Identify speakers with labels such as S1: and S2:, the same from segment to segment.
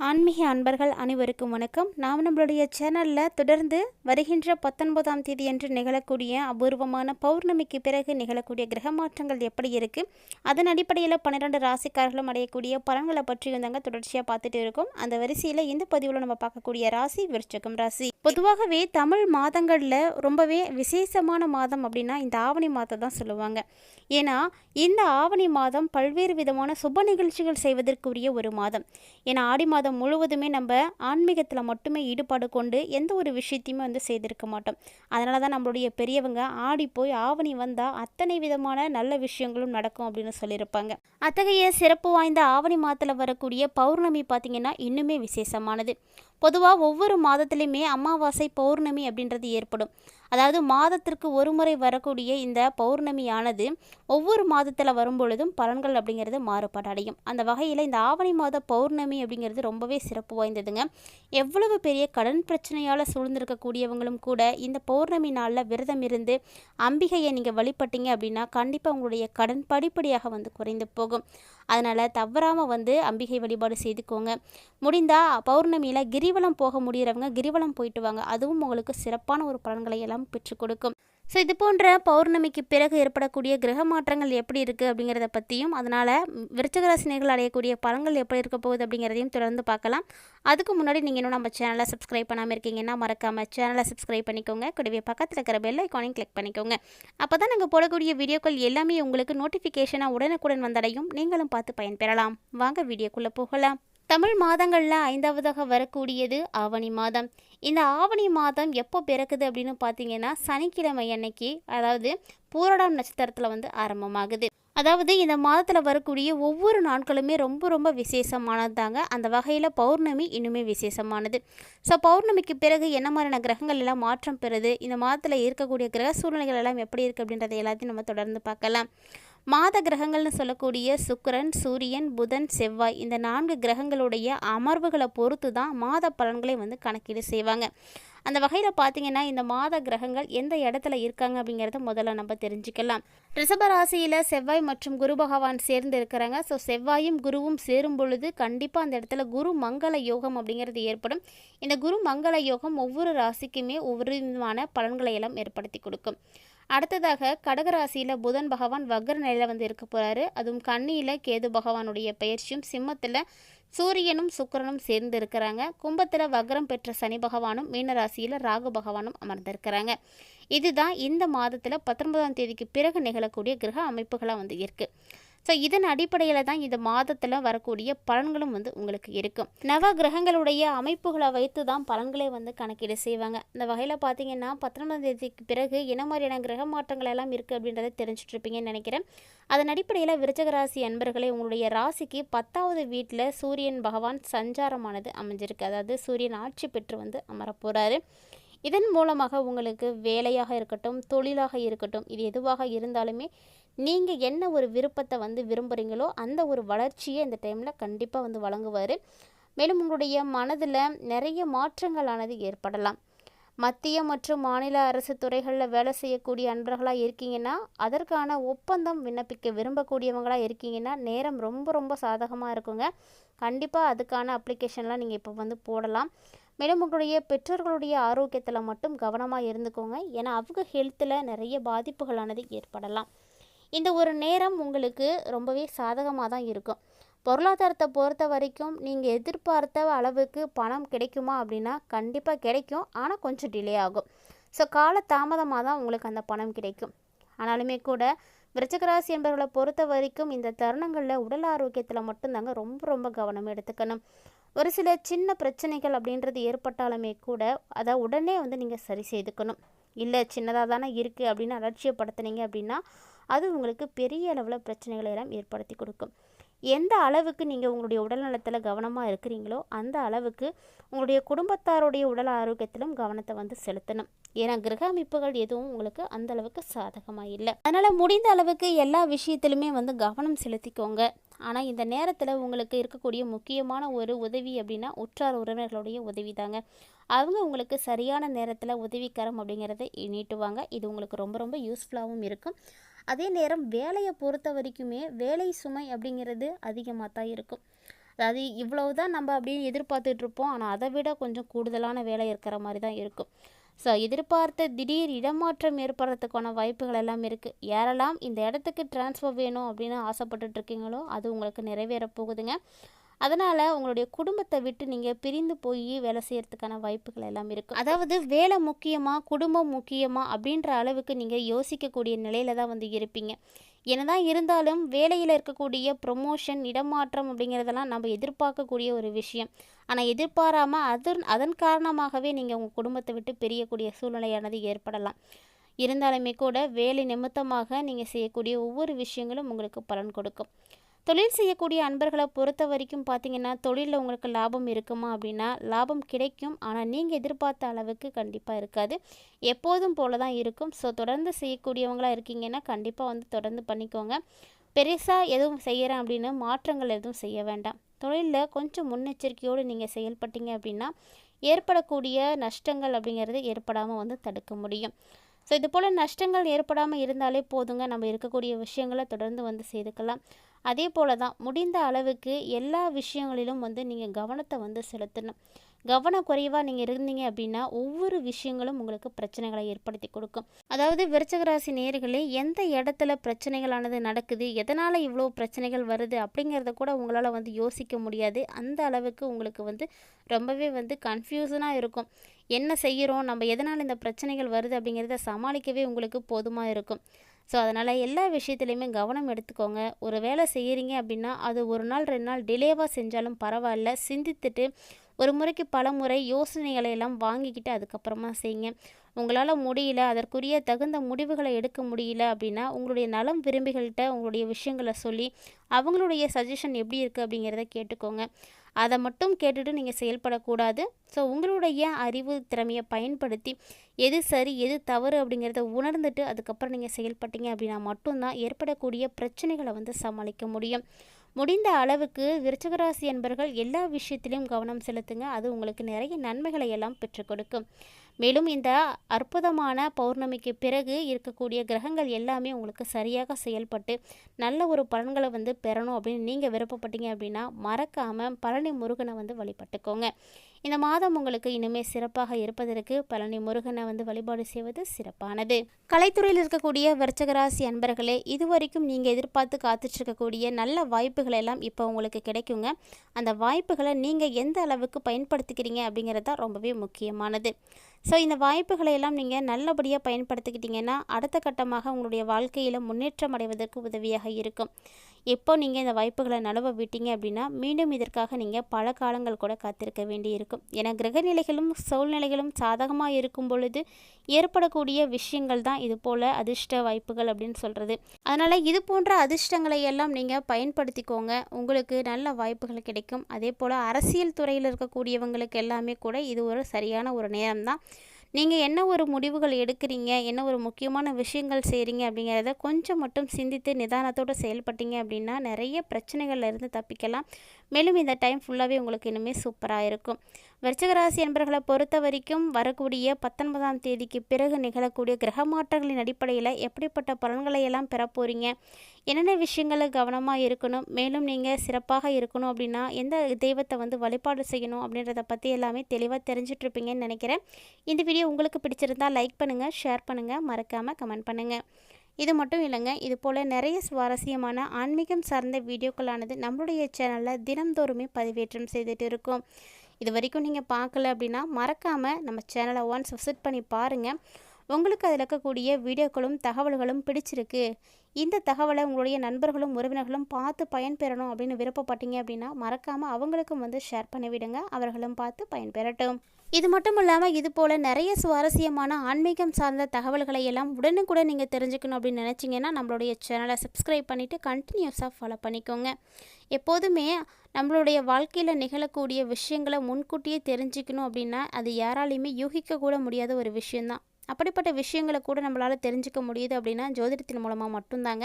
S1: ஆன்மீக அன்பர்கள் அனைவருக்கும் வணக்கம். நாம் நம்மளுடைய சேனலில் தொடர்ந்து வருகின்ற பத்தொன்பதாம் தேதி என்று நிகழக்கூடிய அபூர்வமான பௌர்ணமிக்கு பிறகு நிகழக்கூடிய கிரக மாற்றங்கள் எப்படி இருக்குது அதன் அடிப்படையில் பன்னிரெண்டு ராசிக்காரர்களும் அடையக்கூடிய பலன்களை பற்றி வந்தாங்க தொடர்ச்சியாக பார்த்துட்டு இருக்கோம். அந்த வரிசையில் இந்த பதிவில் நம்ம பார்க்கக்கூடிய ராசி விருச்சகம் ராசி. பொதுவாகவே தமிழ் மாதங்களில் ரொம்பவே விசேஷமான மாதம் அப்படின்னா இந்த ஆவணி மாதம் தான் சொல்லுவாங்க. ஏன்னா இந்த ஆவணி மாதம் பல்வேறு விதமான சுப நிகழ்ச்சிகள் செய்வதற்குரிய ஒரு மாதம். ஏன்னா ஆடி மாதம் முழுவதுமே நம்ம ஆன்மீகத்தில் மட்டுமே ஈடுபாடு கொண்டு எந்த ஒரு விஷயத்தையுமே வந்து செய்திருக்க மாட்டோம். அதனால தான் நம்மளுடைய பெரியவங்க ஆடி போய் ஆவணி வந்தால் அத்தனை விதமான நல்ல விஷயங்களும் நடக்கும் அப்படின்னு சொல்லியிருப்பாங்க. அத்தகைய சிறப்பு வாய்ந்த ஆவணி மாதத்தில் வரக்கூடிய பௌர்ணமி பார்த்திங்கன்னா இன்னுமே விசேஷமானது. பொதுவாக ஒவ்வொரு மாதத்துலேயுமே அமாவாசை பௌர்ணமி அப்படின்றது ஏற்படும். அதாவது மாதத்திற்கு ஒரு முறை வரக்கூடிய இந்த பௌர்ணமியானது ஒவ்வொரு மாதத்தில் வரும்பொழுதும் பலன்கள் அப்படிங்கிறது மாறுபாடு அடையும். அந்த வகையில் இந்த ஆவணி மாத பௌர்ணமி அப்படிங்கிறது ரொம்பவே சிறப்பு வாய்ந்ததுங்க. எவ்வளவு பெரிய கடன் பிரச்சனையால் சூழ்ந்திருக்கக்கூடியவங்களும் கூட இந்த பௌர்ணமி நாளில் விரதம் இருந்து அம்பிகையை நீங்கள் வழிபட்டீங்க அப்படின்னா கண்டிப்பாக உங்களுடைய கடன் படிப்படியாக வந்து குறைந்து போகும். அதனால் தவறாமல் வந்து அம்பிகை வழிபாடு செய்துக்கோங்க. முடிந்தால் பௌர்ணமியில் கிரிவலம் போக முடிகிறவங்க கிரிவலம் போயிட்டு வாங்க. அதுவும் உங்களுக்கு சிறப்பான ஒரு பலன்களை எல்லாம் பெற்றுக் கொடுக்கும். ஸோ இது போன்ற பௌர்ணமிக்கு பிறகு ஏற்படக்கூடிய கிரக மாற்றங்கள் எப்படி இருக்குது அப்படிங்கிறத பற்றியும் அதனால் விருச்சகராசினியர்கள் அடையக்கூடிய பலன்கள் எப்படி இருக்க போகுது அப்படிங்கிறதையும் தொடர்ந்து பார்க்கலாம். அதுக்கு முன்னாடி நீங்கள் இன்னும் நம்ம சேனலை சப்ஸ்கிரைப் பண்ணாமல் இருக்கீங்கன்னா மறக்காமல் சேனலை சப்ஸ்கிரைப் பண்ணிக்கோங்க. கூடவே பக்கத்தில் இருக்கிற பெல் ஐக்கானையும் கிளிக் பண்ணிக்கோங்க. அப்போ தான் நாங்கள் போடக்கூடிய வீடியோக்கள் எல்லாமே உங்களுக்கு நோட்டிஃபிகேஷனாக உடனுக்குடன் வந்தடையும். நீங்களும் பார்த்து பயன்பெறலாம். வாங்க வீடியோக்குள்ளே போகலாம். தமிழ் மாதங்களில் ஐந்தாவதாக வரக்கூடியது ஆவணி மாதம். இந்த ஆவணி மாதம் எப்போ பிறக்குது அப்படின்னு பார்த்தீங்கன்னா சனிக்கிழமை அன்னைக்கு அதாவது பூரடம் நட்சத்திரத்தில் வந்து ஆரம்பமாகுது. அதாவது இந்த மாதத்தில் வரக்கூடிய ஒவ்வொரு நாட்களுமே ரொம்ப ரொம்ப விசேஷமானது தாங்க அந்த வகையில் பௌர்ணமி இன்னுமே விசேஷமானது. ஸோ பௌர்ணமிக்கு பிறகு என்ன மாதிரியான கிரகங்கள் எல்லாம் மாற்றம் பெறுது? இந்த மாதத்தில் இருக்கக்கூடிய கிரக சூழ்நிலைகள் எல்லாம் எப்படி இருக்குது அப்படின்றத எல்லாத்தையும் நம்ம தொடர்ந்து பார்க்கலாம். மாத கிரகங்கள்னு சொல்லக்கூடிய சுக்கரன் சூரியன் புதன் செவ்வாய் இந்த நான்கு கிரகங்களுடைய அமர்வுகளை பொறுத்து தான் மாத பலன்களை வந்து கணக்கீடு செய்வாங்க. அந்த வகையில் பார்த்தீங்கன்னா இந்த மாத கிரகங்கள் எந்த இடத்துல இருக்காங்க அப்படிங்கிறத முதல்ல நம்ம தெரிஞ்சுக்கலாம். ரிஷபராசியில் செவ்வாய் மற்றும் குரு பகவான் சேர்ந்து இருக்கிறாங்க. ஸோ செவ்வாயும் குருவும் சேரும் பொழுது கண்டிப்பாக அந்த இடத்துல குரு மங்கள யோகம் அப்படிங்கிறது ஏற்படும். இந்த குரு மங்கள யோகம் ஒவ்வொரு ராசிக்குமே ஒவ்வொரு விதமான பலன்களை எல்லாம் ஏற்படுத்தி கொடுக்கும். அடுத்ததாக கடகராசியில் புதன் பகவான் வக்ர நிலையில் வந்து இருக்க போகிறாரு அதுவும் கண்ணியில் கேது பகவானுடைய பயிற்சியும் சிம்மத்தில் சூரியனும் சுக்கிரனும் சேர்ந்து இருக்கிறாங்க. கும்பத்தில் வக்ரம் பெற்ற சனி பகவானும் மீனராசியில் ராகு பகவானும் அமர்ந்திருக்கிறாங்க. இதுதான் இந்த மாதத்தில் பத்தொன்பதாம் தேதிக்கு பிறகு நிகழக்கூடிய கிரக அமைப்புகளாக வந்து இருக்குது ஸோ இதன் அடிப்படையில் தான் இந்த மாதத்தில் வரக்கூடிய பலன்களும் வந்து உங்களுக்கு இருக்கும். நவ கிரகங்களுடைய அமைப்புகளை வைத்து தான் பலன்களை வந்து கணக்கீடு செய்வாங்க. இந்த வகையில் பார்த்தீங்கன்னா பத்தொன்பதாம் தேதிக்கு பிறகு என்ன மாதிரியான கிரக மாற்றங்கள் எல்லாம் இருக்குது அப்படின்றத தெரிஞ்சுட்டு இருப்பீங்கன்னு நினைக்கிறேன். அதன் அடிப்படையில் விருச்சகராசி அன்பர்களே உங்களுடைய ராசிக்கு பத்தாவது வீட்டில் சூரியன் பகவான் சஞ்சாரமானது அமைஞ்சிருக்கு. அதாவது சூரியன் ஆட்சி பெற்று வந்து அமரப்போகிறாரு இதன் மூலமாக உங்களுக்கு வேலையாக இருக்கட்டும் தொழிலாக இருக்கட்டும் இது எதுவாக இருந்தாலுமே நீங்கள் என்ன ஒரு விருப்பத்தை வந்து விரும்புகிறீங்களோ அந்த ஒரு வளர்ச்சியை இந்த டைமில் கண்டிப்பாக வந்து வழங்குவார். மேலும் உங்களுடைய மனதில் நிறைய மாற்றங்களானது ஏற்படலாம். மத்திய மற்றும் மாநில அரசு துறைகளில் வேலை செய்யக்கூடிய அன்பர்களாக இருக்கீங்கன்னா அதற்கான ஒப்பந்தம் விண்ணப்பிக்க விரும்பக்கூடியவங்களாக இருக்கீங்கன்னா நேரம் ரொம்ப ரொம்ப சாதகமாக இருக்குங்க. கண்டிப்பாக அதுக்கான அப்ளிகேஷன்லாம் நீங்கள் இப்போ வந்து போடலாம். மேலும் உங்களுடைய பெற்றோர்களுடைய ஆரோக்கியத்தில் மட்டும் கவனமாக இருந்துக்கோங்க. ஏன்னா அவங்க ஹெல்த்தில் நிறைய பாதிப்புகளானது ஏற்படலாம். இந்த ஒரு நேரம் உங்களுக்கு ரொம்பவே சாதகமாக தான் இருக்கும். பொருளாதாரத்தை பொறுத்த வரைக்கும் நீங்கள் எதிர்பார்த்த அளவுக்கு பணம் கிடைக்குமா அப்படின்னா கண்டிப்பாக கிடைக்கும். ஆனால் கொஞ்சம் டிலே ஆகும். ஸோ கால தாமதமாக தான் உங்களுக்கு அந்த பணம் கிடைக்கும். ஆனாலுமே கூட விருச்சகராசி என்பவர்களை பொறுத்த வரைக்கும் இந்த தருணங்களில் உடல் ஆரோக்கியத்தில் மட்டும்தாங்க ரொம்ப ரொம்ப கவனம் எடுத்துக்கணும். ஒரு சில சின்ன பிரச்சனைகள் அப்படின்றது ஏற்பட்டாலுமே கூட அதை உடனே வந்து நீங்கள் சரி செய்துக்கணும். இல்லை சின்னதாக தானே இருக்குது அப்படின்னு அலட்சியப்படுத்துனீங்க அப்படின்னா அது உங்களுக்கு பெரிய அளவில் பிரச்சனைகளை எல்லாம் ஏற்படுத்தி கொடுக்கும். எந்த அளவுக்கு நீங்கள் உங்களுடைய உடல் நலத்தில் கவனமாக இருக்கிறீங்களோ அந்த அளவுக்கு உங்களுடைய குடும்பத்தாருடைய உடல் ஆரோக்கியத்திலும் கவனத்தை வந்து செலுத்தணும். ஏன்னா கிரக அமைப்புகள் எதுவும் உங்களுக்கு அந்த அளவுக்கு சாதகமாக இல்லை. அதனால் முடிந்த அளவுக்கு எல்லா விஷயத்திலுமே வந்து கவனம் செலுத்திக்கோங்க. ஆனால் இந்த நேரத்தில் உங்களுக்கு இருக்கக்கூடிய முக்கியமான ஒரு உதவி அப்படின்னா உற்றார் உறவினர்களுடைய உதவி தாங்க. அவங்க உங்களுக்கு சரியான நேரத்தில் உதவிக்கரம் அப்படிங்கிறத நீட்டுவாங்க. இது உங்களுக்கு ரொம்ப ரொம்ப யூஸ்ஃபுல்லாகவும் இருக்கும். அதே நேரம் வேலையை பொறுத்த வரைக்குமே வேலை சுமை அப்படிங்கிறது அதிகமாக தான் இருக்கும். அதாவது இவ்வளவு தான் நம்ம அப்படியே எதிர்பார்த்துட்ருப்போம் ஆனால் அதை விட கொஞ்சம் கூடுதலான வேலை இருக்கிற மாதிரி தான் இருக்கும். ஸோ எதிர்பார்த்த திடீர் இடமாற்றம் ஏற்படுறதுக்கான வாய்ப்புகள் எல்லாம் இருக்குது யாரெல்லாம் இந்த இடத்துக்கு ட்ரான்ஸ்ஃபர் வேணும் அப்படின்னு ஆசைப்பட்டுட்ருக்கீங்களோ அது உங்களுக்கு நிறைவேற போகுதுங்க. அதனால் உங்களுடைய குடும்பத்தை விட்டு நீங்கள் பிரிந்து போய் வேலை செய்கிறதுக்கான வாய்ப்புகள் எல்லாம் இருக்குது அதாவது வேலை முக்கியமாக குடும்பம் முக்கியமாக அப்படின்ற அளவுக்கு நீங்கள் யோசிக்கக்கூடிய நிலையில தான் வந்து இருப்பீங்க. என்னதான் இருந்தாலும் வேலையில் இருக்கக்கூடிய ப்ரொமோஷன் இடமாற்றம் அப்படிங்கிறதெல்லாம் நம்ம எதிர்பார்க்கக்கூடிய ஒரு விஷயம். ஆனால் எதிர்பாராமல் அதன் அதன் காரணமாகவே நீங்கள் உங்கள் குடும்பத்தை விட்டு பிரியக்கூடிய சூழ்நிலையானது ஏற்படலாம். இருந்தாலுமே கூட வேலை நிமித்தமாக நீங்கள் செய்யக்கூடிய ஒவ்வொரு விஷயங்களும் உங்களுக்கு பலன் கொடுக்கும். தொழில் செய்யக்கூடிய அன்பர்களை பொறுத்த வரைக்கும் பார்த்தீங்கன்னா தொழிலில் உங்களுக்கு லாபம் இருக்குமா அப்படின்னா லாபம் கிடைக்கும். ஆனால் நீங்கள் எதிர்பார்த்த அளவுக்கு கண்டிப்பாக இருக்காது. எப்போதும் போல தான் இருக்கும். ஸோ தொடர்ந்து செய்யக்கூடியவங்களாக இருக்கீங்கன்னா கண்டிப்பாக வந்து தொடர்ந்து பண்ணிக்கோங்க. பெருசாக எதுவும் செய்கிறேன் அப்படின்னு மாற்றங்கள் எதுவும் செய்ய வேண்டாம். தொழிலில் கொஞ்சம் முன்னெச்சரிக்கையோடு நீங்கள் செயல்பட்டீங்க அப்படின்னா ஏற்படக்கூடிய நஷ்டங்கள் அப்படிங்கிறது ஏற்படாமல் வந்து தடுக்க முடியும். ஸோ இது போல் நஷ்டங்கள் ஏற்படாமல் இருந்தாலே போதுங்க. நம்ம இருக்கக்கூடிய விஷயங்களை தொடர்ந்து வந்து செய்துக்கலாம். அதே போல் தான் முடிந்த அளவுக்கு எல்லா விஷயங்களிலும் வந்து நீங்கள் கவனத்தை வந்து செலுத்தணும். கவனக்குறைவாக நீங்கள் இருந்தீங்க அப்படின்னா ஒவ்வொரு விஷயங்களும் உங்களுக்கு பிரச்சனைகளை ஏற்படுத்தி கொடுக்கும். அதாவது விருச்சகராசி நேர்களே எந்த இடத்துல பிரச்சனைகளானது நடக்குது எதனால் இவ்வளோ பிரச்சனைகள் வருது அப்படிங்கிறத கூட உங்களால் வந்து யோசிக்க முடியாது. அந்த அளவுக்கு உங்களுக்கு வந்து ரொம்பவே வந்து கன்ஃபியூசனாக இருக்கும். என்ன செய்கிறோம் நம்ம எதனால் இந்த பிரச்சனைகள் வருது அப்படிங்கிறத சமாளிக்கவே உங்களுக்கு போதுமாக இருக்கும். ஸோ அதனால் எல்லா விஷயத்துலையுமே கவனம் எடுத்துக்கோங்க. ஒரு வேலை செய்கிறீங்க அப்படின்னா அது ஒரு நாள் ரெண்டு நாள் டிலேவாக செஞ்சாலும் பரவாயில்ல. சிந்தித்துட்டு ஒரு முறைக்கு பல முறை யோசனைகளை எல்லாம் வாங்கிக்கிட்டு அதுக்கப்புறமா செய்யுங்க. உங்களால் முடியல அதற்குரிய தகுந்த முடிவுகளை எடுக்க முடியல அப்படின்னா உங்களுடைய நலம் விரும்பிகள்கிட்ட உங்களுடைய விஷயங்களை சொல்லி அவங்களுடைய சஜஷன் எப்படி இருக்குது அப்படிங்கிறத கேட்டுக்கோங்க. அதை மட்டும் கேட்டுட்டு நீங்கள் செயல்படக்கூடாது. ஸோ உங்களுடைய அறிவு திறமையை பயன்படுத்தி எது சரி எது தவறு அப்படிங்கிறத உணர்ந்துட்டு அதுக்கப்புறம் நீங்கள் செயல்பட்டீங்க அப்படின்னா மட்டும்தான் ஏற்படக்கூடிய பிரச்சனைகளை வந்து சமாளிக்க முடியும். முடிந்த அளவுக்கு விருச்சகராசி என்பர்கள் எல்லா விஷயத்திலையும் கவனம் செலுத்துங்க. அது உங்களுக்கு நிறைய நன்மைகளை எல்லாம் பெற்றுக் கொடுக்கும். மேலும் இந்த அற்புதமான பௌர்ணமிக்கு பிறகு இருக்கக்கூடிய கிரகங்கள் எல்லாமே உங்களுக்கு சரியாக செயல்பட்டு நல்ல ஒரு பலன்களை வந்து பெறணும் அப்படின்னு நீங்கள் விருப்பப்பட்டீங்க அப்படின்னா மறக்காமல் பழனி முருகனை வந்து வழிபட்டுக்கோங்க. இந்த மாதம் உங்களுக்கு இனிமே சிறப்பாக இருப்பதற்கு பழனி முருகனை வந்து வழிபாடு செய்வது சிறப்பானது. கலைத்துறையில் இருக்கக்கூடிய வர்ச்சகராசி அன்பர்களே இதுவரைக்கும் நீங்கள் எதிர்பார்த்து காத்துட்ருக்கக்கூடிய நல்ல வாய்ப்புகள் எல்லாம் இப்போ உங்களுக்கு கிடைக்குங்க. அந்த வாய்ப்புகளை நீங்கள் எந்த அளவுக்கு பயன்படுத்திக்கிறீங்க அப்படிங்கிறது தான் ரொம்பவே முக்கியமானது. ஸோ இந்த வாய்ப்புகளை எல்லாம் நீங்கள் நல்லபடியாக பயன்படுத்திக்கிட்டிங்கன்னா அடுத்த கட்டமாக உங்களுடைய வாழ்க்கையில் முன்னேற்றம் அடைவதற்கு உதவியாக இருக்கும். எப்போ நீங்கள் இந்த வாய்ப்புகளை நழுவ விட்டீங்க அப்படின்னா மீண்டும் இதற்காக நீங்கள் பல காலங்கள் கூட காத்திருக்க வேண்டி இருக்கும். ஏன்னா கிரகநிலைகளும் சூழ்நிலைகளும் சாதகமாக இருக்கும் பொழுது ஏற்படக்கூடிய விஷயங்கள் தான் இது போல் அதிர்ஷ்ட வாய்ப்புகள் அப்படின்னு சொல்கிறது அதனால் இது போன்ற அதிர்ஷ்டங்களை எல்லாம் நீங்கள் பயன்படுத்திக்கோங்க. உங்களுக்கு நல்ல வாய்ப்புகள் கிடைக்கும். அதே போல் அரசியல் துறையில் இருக்கக்கூடியவங்களுக்கு எல்லாமே கூட இது ஒரு சரியான ஒரு நேரம் தான். நீங்கள் என்ன ஒரு முடிவுகள் எடுக்கிறீங்க? என்ன ஒரு முக்கியமான விஷயங்கள் செய்கிறீங்க அப்படிங்கிறத கொஞ்சம் மட்டும் சிந்தித்து நிதானத்தோடு செயல்பட்டீங்க அப்படின்னா நிறைய பிரச்சனைகள்லேருந்து தப்பிக்கலாம். மேலும் இந்த டைம் ஃபுல்லாகவே உங்களுக்கு இனிமேல் சூப்பராக இருக்கும். விருச்சகராசி என்பர்களை பொறுத்த வரைக்கும் வரக்கூடிய பத்தொன்பதாம் தேதிக்கு பிறகு நிகழக்கூடிய கிரக மாற்றங்களின் அடிப்படையில் எப்படிப்பட்ட பலன்களை எல்லாம் பெற போகிறீங்க என்னென்ன விஷயங்களை கவனமாக இருக்கணும்? மேலும் நீங்கள் சிறப்பாக இருக்கணும் அப்படின்னா எந்த தெய்வத்தை வந்து வழிபாடு செய்யணும் அப்படின்றத பற்றி எல்லாமே தெளிவாக தெரிஞ்சிட்ருப்பீங்கன்னு நினைக்கிறேன். இந்த வீடியோ உங்களுக்கு பிடிச்சிருந்தால் லைக் பண்ணுங்கள் ஷேர் பண்ணுங்கள் மறக்காமல் கமெண்ட் பண்ணுங்கள் இது மட்டும் இல்லைங்க இது போல் நிறைய சுவாரஸ்யமான ஆன்மீகம் சார்ந்த வீடியோக்களானது நம்மளுடைய சேனலில் தினந்தோறுமே பதிவேற்றம் செய்துட்டு இருக்கோம். இது வரைக்கும் நீங்கள் பார்க்கல அப்படின்னா மறக்காமல் நம்ம சேனலை ஒன்ஸ் விசிட் பண்ணி பாருங்கள் உங்களுக்கு அதில் இருக்கக்கூடிய வீடியோக்களும் தகவல்களும் பிடிச்சிருக்கு. இந்த தகவலை உங்களுடைய நண்பர்களும் உறவினர்களும் பார்த்து பயன்பெறணும் அப்படின்னு விருப்பப்பட்டீங்க அப்படின்னா மறக்காமல் அவங்களுக்கும் வந்து ஷேர் பண்ணிவிடுங்க. அவர்களும் பார்த்து பயன்பெறட்டும். இது மட்டும் இல்லாமல் இது போல் நிறைய சுவாரஸ்யமான ஆன்மீகம் சார்ந்த தகவல்களை எல்லாம் உடனுக்குடன் நீங்கள் தெரிஞ்சுக்கணும் அப்படின்னு நினச்சிங்கன்னா நம்மளுடைய சேனலை சப்ஸ்கிரைப் பண்ணிவிட்டு கண்டினியூஸாக ஃபாலோ பண்ணிக்கோங்க. எப்போதுமே நம்மளுடைய வாழ்க்கையில் நிகழக்கூடிய விஷயங்களை முன்கூட்டியே தெரிஞ்சுக்கணும் அப்படின்னா அது யாராலையுமே யூகிக்க கூட முடியாத ஒரு விஷயந்தான் அப்படிப்பட்ட விஷயங்களை கூட நம்மளால் தெரிஞ்சுக்க முடியுது அப்படின்னா ஜோதிடத்தின் மூலமாக மட்டும்தாங்க.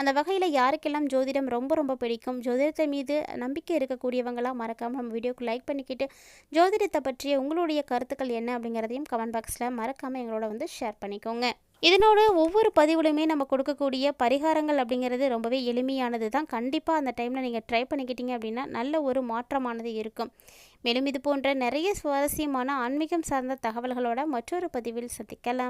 S1: அந்த வகையில் யாருக்கெல்லாம் ஜோதிடம் ரொம்ப ரொம்ப பிடிக்கும் ஜோதிடத்தை மீது நம்பிக்கை இருக்கக்கூடியவங்களாம் மறக்காமல் நம்ம வீடியோக்கு லைக் பண்ணிக்கிட்டு ஜோதிடத்தை பற்றிய உங்களுடைய கருத்துக்கள் என்ன அப்படிங்கிறதையும் கமெண்ட் பாக்ஸில் மறக்காமல் எங்களோட வந்து ஷேர் பண்ணிக்கோங்க. இதனோட ஒவ்வொரு பதிவுலையுமே நம்ம கொடுக்கக்கூடிய பரிகாரங்கள் அப்படிங்கிறது ரொம்பவே எளிமையானது தான். கண்டிப்பாக அந்த டைமில் நீங்கள் ட்ரை பண்ணிக்கிட்டீங்க அப்படின்னா நல்ல ஒரு மாற்றமானது இருக்கும். மேலும் இது போன்ற நிறைய சுவாரஸ்யமான ஆன்மீகம் சார்ந்த தகவல்களோட மற்றொரு பதிவில் சந்திக்கலாம்.